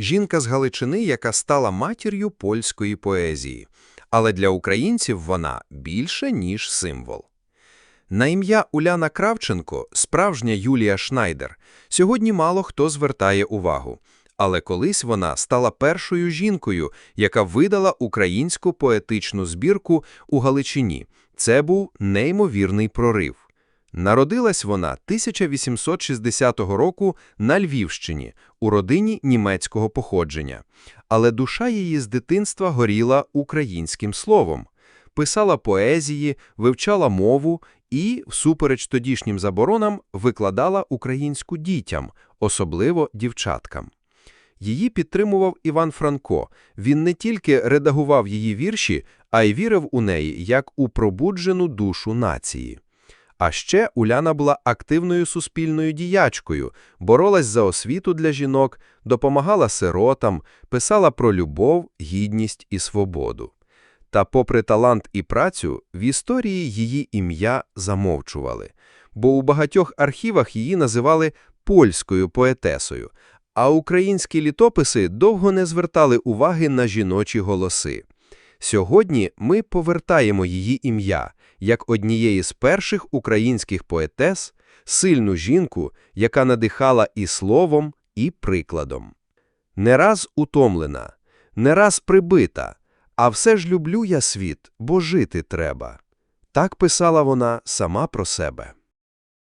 жінка з Галичини, яка стала матір'ю польської поезії. Але для українців вона більше, ніж символ. На ім'я Уляна Кравченко, справжня Юлія Шнайдер, сьогодні мало хто звертає увагу. Але колись вона стала першою жінкою, яка видала українську поетичну збірку у Галичині. Це був неймовірний прорив. Народилась вона 1860 року на Львівщині у родині німецького походження. Але душа її з дитинства горіла українським словом. Писала поезії, вивчала мову і, всупереч тодішнім заборонам, викладала українську дітям, особливо дівчаткам. Її підтримував Іван Франко. Він не тільки редагував її вірші, а й вірив у неї як у пробуджену душу нації. А ще Уляна була активною суспільною діячкою, боролась за освіту для жінок, допомагала сиротам, писала про любов, гідність і свободу. Та попри талант і працю, в історії її ім'я замовчували, бо у багатьох архівах її називали польською поетесою, а українські літописи довго не звертали уваги на жіночі голоси. Сьогодні ми повертаємо її ім'я як однієї з перших українських поетес, сильну жінку, яка надихала і словом, і прикладом. Не раз утомлена, не раз прибита, а все ж люблю я світ, бо жити треба. Так писала вона сама про себе.